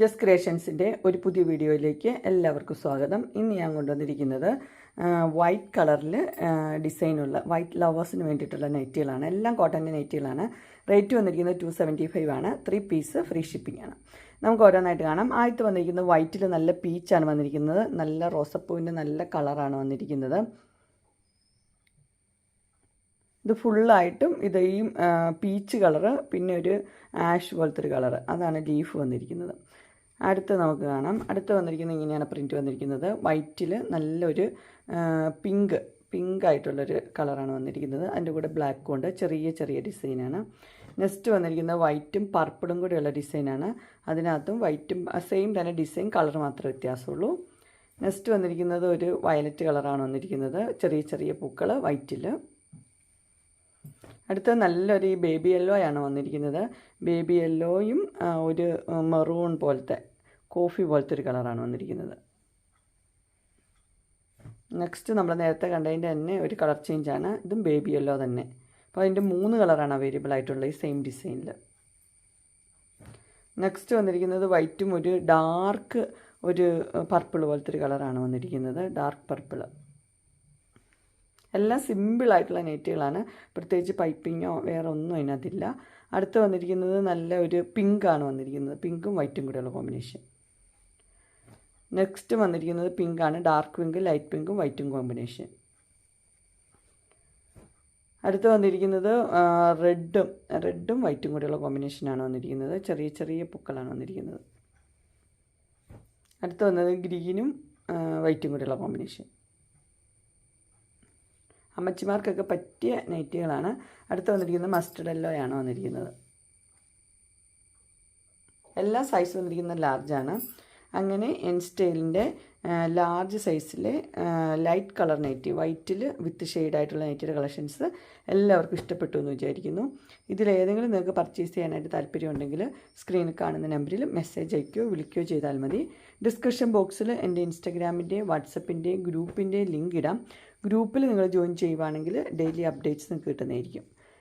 ജസ് ക്രിയേഷൻസിന്റെ ഒരു പുതിയ വീഡിയോയിലേക്ക് എല്ലാവർക്കും സ്വാഗതം. ഇന്ന് ഞാൻ കൊണ്ടുവന്നിരിക്കുന്നത് വൈറ്റ് കളറിൽ ഡിസൈനുള്ള വൈറ്റ് ലവേഴ്സിന് വേണ്ടിയിട്ടുള്ള നൈറ്റികളാണ്. എല്ലാം കോട്ടന്റെ നൈറ്റികളാണ്. റേറ്റ് വന്നിരിക്കുന്നത് ടു സെവന്റി ഫൈവ് ആണ്. ത്രീ പീസ് ഫ്രീ ഷിപ്പിംഗ് ആണ്. നമുക്ക് ഓരോന്നായിട്ട് കാണാം. ആദ്യത്തെ വന്നിരിക്കുന്നത് വൈറ്റിൽ നല്ല പീച്ചാണ് വന്നിരിക്കുന്നത്. നല്ല റോസപ്പൂവിന്റെ നല്ല കളറാണ് വന്നിരിക്കുന്നത്. ഇത് ഫുള്ളായിട്ടും ഇത് ഈ പീച്ച് കളറ് പിന്നെ ഒരു ആഷ് പോലത്തെ ഒരു കളറ്. അതാണ് ലീഫ് വന്നിരിക്കുന്നത്. അടുത്ത് നമുക്ക് കാണാം. അടുത്ത് വന്നിരിക്കുന്നത് ഇങ്ങനെയാണ് പ്രിന്റ് വന്നിരിക്കുന്നത്. വൈറ്റിൽ നല്ലൊരു പിങ്ക് പിങ്ക് ആയിട്ടുള്ളൊരു കളറാണ് വന്നിരിക്കുന്നത്. അതിന്റെ കൂടെ ബ്ലാക്കും ഉണ്ട്. ചെറിയ ചെറിയ ഡിസൈനാണ് നെക്സ്റ്റ് വന്നിരിക്കുന്നത് വൈറ്റും പർപ്പിളും കൂടെയുള്ള ഡിസൈനാണ് അതിനകത്തും വൈറ്റും സെയിം തന്നെ ഡിസൈൻ കളർ മാത്രമേ വ്യത്യാസമുള്ളൂ. നെക്സ്റ്റ് വന്നിരിക്കുന്നത് ഒരു വയലറ്റ് കളറാണ് വന്നിരിക്കുന്നത്. ചെറിയ ചെറിയ പൂക്കൾ വൈറ്റിൽ അടുത്ത നല്ലൊരു ബേബി യെല്ലോ ആണ് വന്നിരിക്കുന്നത്. ബേബി യെല്ലോയും ഒരു മെറൂൺ പോലത്തെ കോഫി പോലത്തെ ഒരു കളറാണ് വന്നിരിക്കുന്നത്. നെക്സ്റ്റ് നമ്മൾ നേരത്തെ കണ്ടതിന്റെ തന്നെ ഒരു കളർ ചേഞ്ചാണ് ഇതും ബേബി യെല്ലോ തന്നെ. അപ്പോൾ അതിന്റെ മൂന്ന് കളറാണ് അവൈലബിൾ ആയിട്ടുള്ളത് ഈ സെയിം ഡിസൈനിൽ നെക്സ്റ്റ് വന്നിരിക്കുന്നത് വൈറ്റും ഒരു ഡാർക്ക് ഒരു പർപ്പിൾ പോലത്തെ ഒരു കളറാണ് വന്നിരിക്കുന്നത്. ഡാർക്ക് പർപ്പിൾ എല്ലാം സിമ്പിളായിട്ടുള്ള നെറ്റുകളാണ്. പ്രത്യേകിച്ച് പൈപ്പിങ്ങോ വേറെ ഒന്നും അതിനകത്തില്ല. അടുത്ത് വന്നിരിക്കുന്നത് നല്ല ഒരു പിങ്കാണ് വന്നിരിക്കുന്നത്. പിങ്കും വൈറ്റും കൂടെയുള്ള കോമ്പിനേഷൻ നെക്സ്റ്റ് വന്നിരിക്കുന്നത് പിങ്കാണ് ഡാർക്ക് പിങ്ക് ലൈറ്റ് പിങ്കും വൈറ്റും കോമ്പിനേഷൻ അടുത്ത് വന്നിരിക്കുന്നത് റെഡും റെഡും വൈറ്റും കൂടെയുള്ള കോമ്പിനേഷനാണ് വന്നിരിക്കുന്നത്. ചെറിയ ചെറിയ പൂക്കളാണ് വന്നിരിക്കുന്നത്. അടുത്ത് വന്നത് ഗ്രീനും വൈറ്റും കൂടിയുള്ള കോമ്പിനേഷൻ അമ്മച്ചിമാർക്കൊക്കെ പറ്റിയ നൈറ്റികളാണ് അടുത്ത് വന്നിരിക്കുന്നത് മസ്റ്റർഡ് എല്ലോയാണ് വന്നിരിക്കുന്നത്. എല്ലാ സൈസ് വന്നിരിക്കുന്നത് ലാർജാണ് അങ്ങനെ എൻ സ്റ്റൈലിന്റെ ലാർജ് സൈസിൽ ലൈറ്റ് കളർ നൈറ്റി വൈറ്റിൽ വിത്ത് ഷെയ്ഡായിട്ടുള്ള നൈറ്റിയുടെ കളക്ഷൻസ് എല്ലാവർക്കും ഇഷ്ടപ്പെട്ടു എന്ന് വിചാരിക്കുന്നു. ഇതിലേതെങ്കിലും നിങ്ങൾക്ക് പർച്ചേസ് ചെയ്യാനായിട്ട് താല്പര്യമുണ്ടെങ്കിൽ സ്ക്രീനിൽ കാണുന്ന നമ്പറിൽ മെസ്സേജ് അയക്കുകയോ വിളിക്കുകയോ ചെയ്താൽ മതി. ഡിസ്ക്രിപ്ഷൻ ബോക്സിൽ എന്റെ ഇൻസ്റ്റഗ്രാമിന്റെയും വാട്സപ്പിന്റെയും ഗ്രൂപ്പിന്റെയും ലിങ്ക് ഇടാം. ഗ്രൂപ്പിൽ നിങ്ങൾ ജോയിൻ ചെയ്യുവാണെങ്കിൽ ഡെയിലി അപ്ഡേറ്റ്സ് നിങ്ങൾക്ക് കിട്ടുന്നതായിരിക്കും.